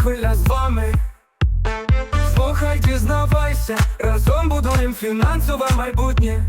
хвиля з вами. Слухай, дізнавайся, разом будуємо фінансове майбутнє.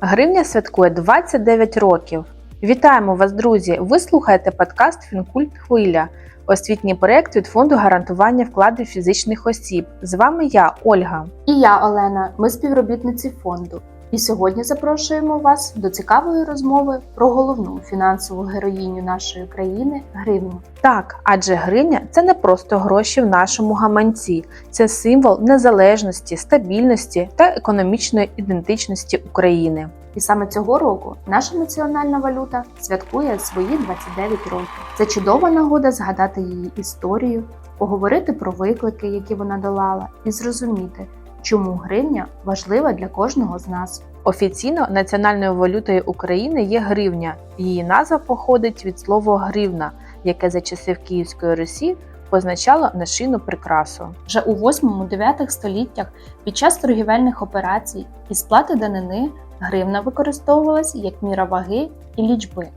Гривня святкує 29 років. Вітаємо вас, друзі! Ви слухаєте подкаст Фінкульт Хвиля, освітній проєкт від фонду гарантування вкладів фізичних осіб. З вами я, Ольга. І я, Олена, ми співробітниці фонду. І сьогодні запрошуємо вас до цікавої розмови про головну фінансову героїню нашої країни гривню. Так, адже гривня це не просто гроші в нашому гаманці, це символ незалежності, стабільності та економічної ідентичності України. І саме цього року наша національна валюта святкує свої 29 років. Це чудова нагода згадати її історію, поговорити про виклики, які вона долала, і зрозуміти, чому гривня важлива для кожного з нас. Офіційно національною валютою України є гривня. Її назва походить від слова гривна, яке за часів Київської Русі позначало нашийну прикрасу. Вже у 8-9 століттях під час торгівельних операцій і сплати данини гривна використовувалась як міра ваги і лічби.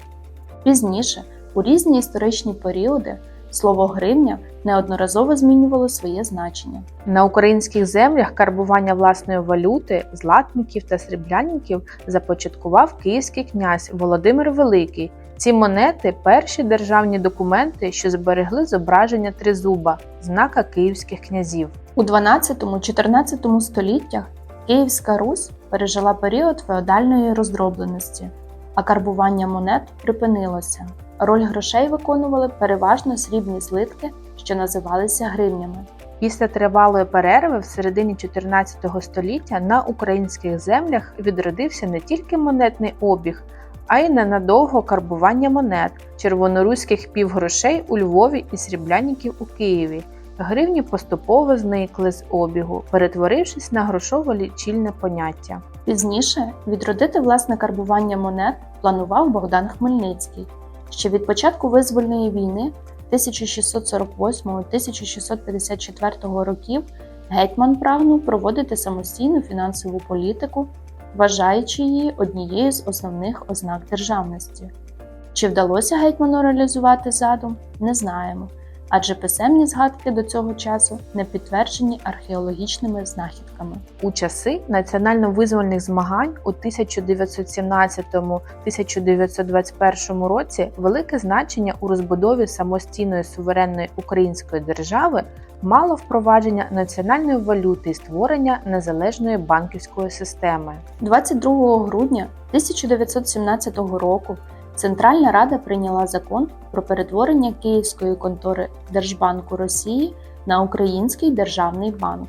Пізніше, у різні історичні періоди, слово гривня неодноразово змінювало своє значення. На українських землях карбування власної валюти, златників та сріблянників започаткував київський князь Володимир Великий. Ці монети перші державні документи, що зберегли зображення тризуба, знака київських князів. У 12-14 століттях Київська Русь пережила період феодальної роздробленості, а карбування монет припинилося. Роль грошей виконували переважно срібні злитки, що називалися гривнями. Після тривалої перерви в середині 14 століття на українських землях відродився не тільки монетний обіг, а й ненадовго карбування монет, червоноруських півгрошей у Львові і сріблянників у Києві. Гривні поступово зникли з обігу, перетворившись на грошово-лічильне поняття. Пізніше відродити власне карбування монет планував Богдан Хмельницький. Ще від початку визвольної війни 1648-1654 років гетьман прагнув проводити самостійну фінансову політику, вважаючи її однією з основних ознак державності. Чи вдалося гетьману реалізувати задум, не знаємо, адже писемні згадки до цього часу не підтверджені археологічними знахідками. У часи національно-визвольних змагань у 1917-1921 році велике значення у розбудові самостійної суверенної української держави мало впровадження національної валюти і створення незалежної банківської системи. 22 грудня 1917 року Центральна Рада прийняла закон про перетворення Київської контори Держбанку Росії на Український державний банк.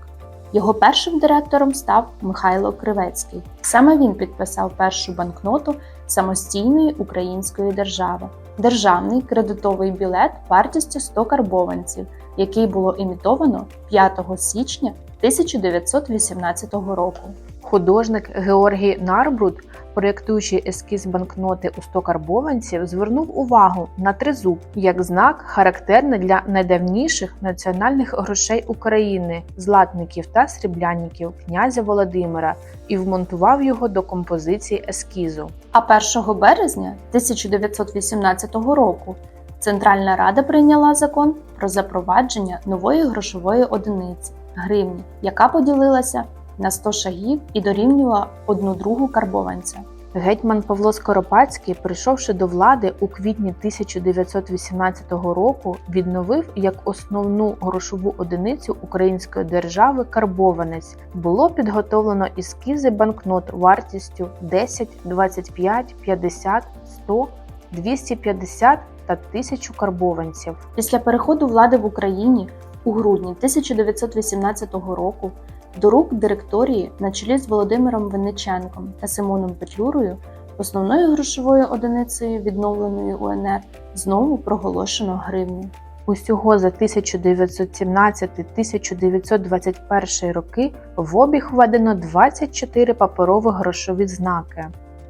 Його першим директором став Михайло Кривецький. Саме він підписав першу банкноту самостійної української держави державний кредитовий білет вартістю 100 карбованців, який було імітовано 5 січня 1918 року. Художник Георгій Нарбрут, проєктуючи ескіз банкноти у 100 карбованців, звернув увагу на тризуб як знак, характерний для найдавніших національних грошей України, златників та сріблянників князя Володимира, і вмонтував його до композиції ескізу. А 1 березня 1918 року Центральна Рада прийняла закон про запровадження нової грошової одиниці гривні, яка поділилася на 100 шагів і дорівнювала одну другу карбованця. Гетьман Павло Скоропадський, прийшовши до влади у квітні 1918 року, відновив як основну грошову одиницю української держави карбованець. Було підготовлено ескізи банкнот вартістю 10, 25, 50, 100, 250 та 1000 карбованців. Після переходу влади в Україні у грудні 1918 року до рук директорії на чолі з Володимиром Винниченком та Симоном Петлюрою основною грошовою одиницею відновленої УНР знову проголошено гривню. Усього за 1917-1921 роки в обіг введено 24 паперові грошові знаки.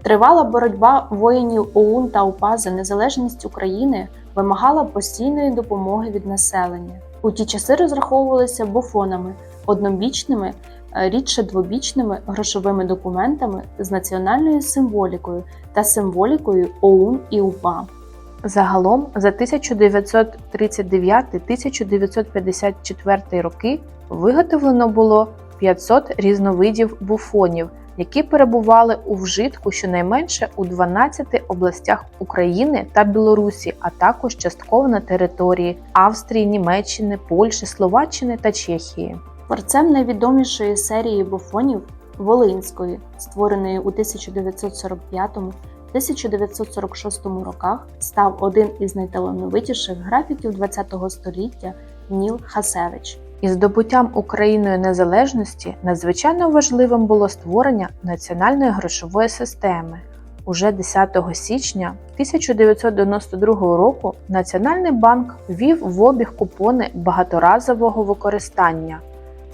Тривала боротьба воїнів ОУН та УПА за незалежність України вимагала постійної допомоги від населення. У ті часи розраховувалися бофонами, однобічними, е, рідше двобічними грошовими документами з національною символікою та символікою ОУН і УПА. Загалом за 1939-1954 роки виготовлено було 500 різновидів буфонів, які перебували у вжитку щонайменше у 12 областях України та Білорусі, а також частково на території Австрії, Німеччини, Польщі, Словаччини та Чехії. Творцем найвідомішої серії буфонів Волинської, створеної у 1945-1946 роках, став один із найталановитіших графіків ХХ століття Ніл Хасевич. Із здобуттям Україною незалежності надзвичайно важливим було створення національної грошової системи. Уже 10 січня 1992 року Національний банк ввів в обіг купони багаторазового використання.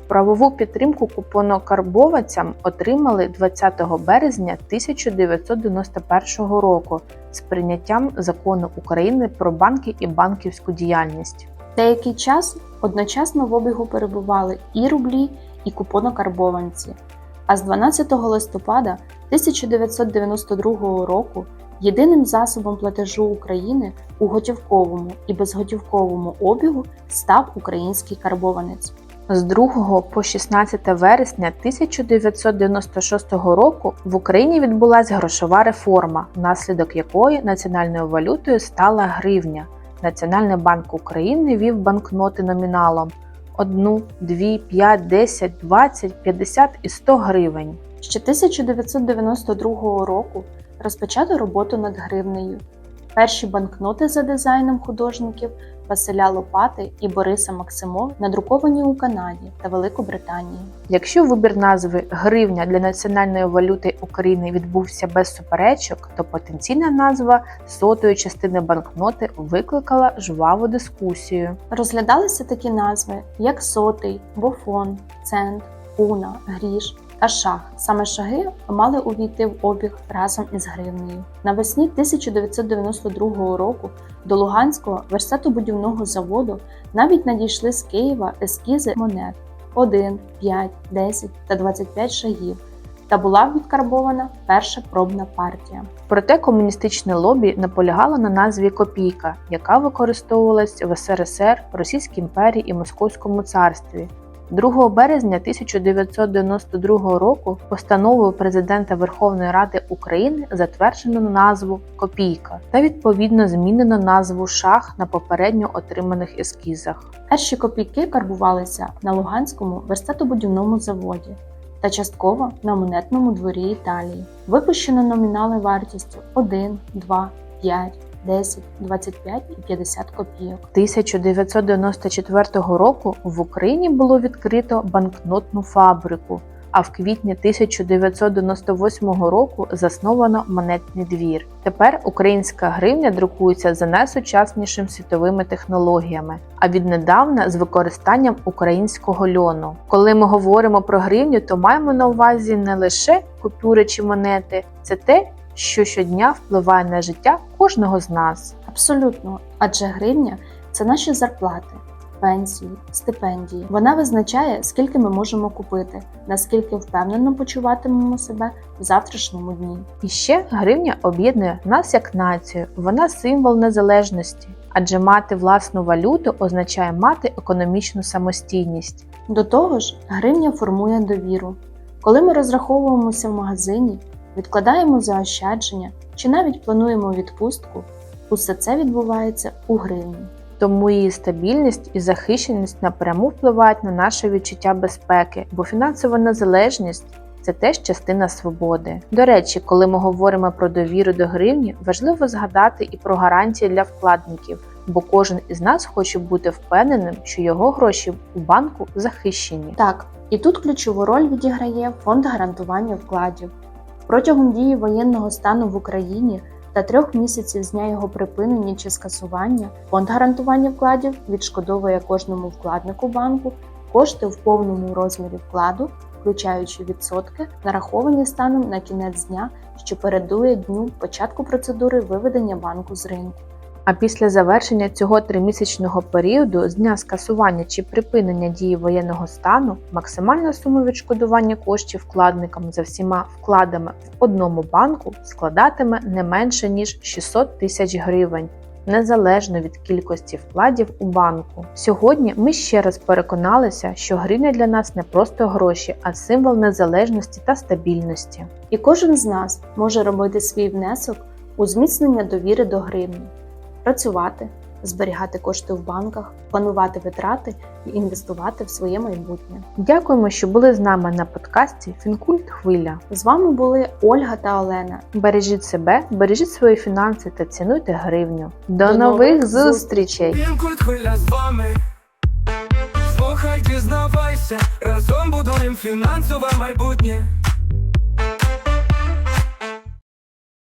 Правову підтримку купонокарбовацям отримали 20 березня 1991 року з прийняттям закону України про банки і банківську діяльність. Деякий час одночасно в обігу перебували і рублі, і купонокарбованці. А з 12 листопада 1992 року єдиним засобом платежу України у готівковому і безготівковому обігу став український карбованець. З 2 по 16 вересня 1996 року в Україні відбулася грошова реформа, внаслідок якої національною валютою стала гривня. Національний банк України вів банкноти номіналом 1, 2, 5, 10, 20, 50 і 100 гривень. Ще 1992 року розпочато роботу над гривнею. Перші банкноти за дизайном художників Василя Лопати і Бориса Максимов надруковані у Канаді та Великобританії. Якщо вибір назви гривня для національної валюти України відбувся без суперечок, то потенційна назва сотої частини банкноти викликала жваву дискусію. Розглядалися такі назви, як сотий, бофон, цент, уна, гріш та шах. Саме шаги мали увійти в обіг разом із гривнею. Навесні 1992 року до Луганського верстатобудівного заводу навіть надійшли з Києва ескізи монет 1, 5, 10 та 25 шагів. Та була відкарбована перша пробна партія. Проте комуністичне лобі наполягало на назві копійка, яка використовувалась в СРСР, Російській імперії і Московському царстві. 2 березня 1992 року постановою президента Верховної Ради України затверджено назву Копійка та відповідно змінено назву шах на попередньо отриманих ескізах. Перші копійки карбувалися на Луганському верстатобудівному заводі та частково на монетному дворі Італії. Випущено номінали вартістю 1, 2, 5, 10, 25 і 50 копійок. 1994 року в Україні було відкрито банкнотну фабрику, а в квітні 1998 року засновано монетний двір. Тепер українська гривня друкується за найсучаснішими світовими технологіями, а віднедавна з використанням українського льону. Коли ми говоримо про гривню, то маємо на увазі не лише купюри чи монети, це те, що щодня впливає на життя кожного з нас. Абсолютно, адже гривня це наші зарплати, пенсії, стипендії. Вона визначає, скільки ми можемо купити, наскільки впевнено почуватимемо себе в завтрашньому дні. І ще гривня об'єднує нас як націю. Вона символ незалежності, адже мати власну валюту означає мати економічну самостійність. До того ж, гривня формує довіру. Коли ми розраховуємося в магазині, відкладаємо заощадження чи навіть плануємо відпустку, усе це відбувається у гривні. Тому її стабільність і захищеність напряму впливають на наше відчуття безпеки, бо фінансова незалежність це теж частина свободи. До речі, коли ми говоримо про довіру до гривні, важливо згадати і про гарантії для вкладників, бо кожен із нас хоче бути впевненим, що його гроші у банку захищені. Так, і тут ключову роль відіграє фонд гарантування вкладів. Протягом дії воєнного стану в Україні та трьох місяців з дня його припинення чи скасування фонд гарантування вкладів відшкодовує кожному вкладнику банку кошти в повному розмірі вкладу, включаючи відсотки, нараховані станом на кінець дня, що передує дню початку процедури виведення банку з ринку. А після завершення цього тримісячного періоду з дня скасування чи припинення дії воєнного стану максимальна сума відшкодування коштів вкладникам за всіма вкладами в одному банку складатиме не менше ніж 600 тисяч гривень. незалежно від кількості вкладів у банку. Сьогодні ми ще раз переконалися, що гривня для нас не просто гроші, а символ незалежності та стабільності. І кожен з нас може робити свій внесок у зміцнення довіри до гривні, працювати, зберігати кошти в банках, планувати витрати і інвестувати в своє майбутнє. Дякуємо, що були з нами на подкасті Фінкульт Хвиля. З вами були Ольга та Олена. Бережіть себе, бережіть свої фінанси та цінуйте гривню. До, До нових нових зустрічей! Інкульт хвиля з вами. Слухай, дізнавайся, разом будуємо фінансове майбутнє.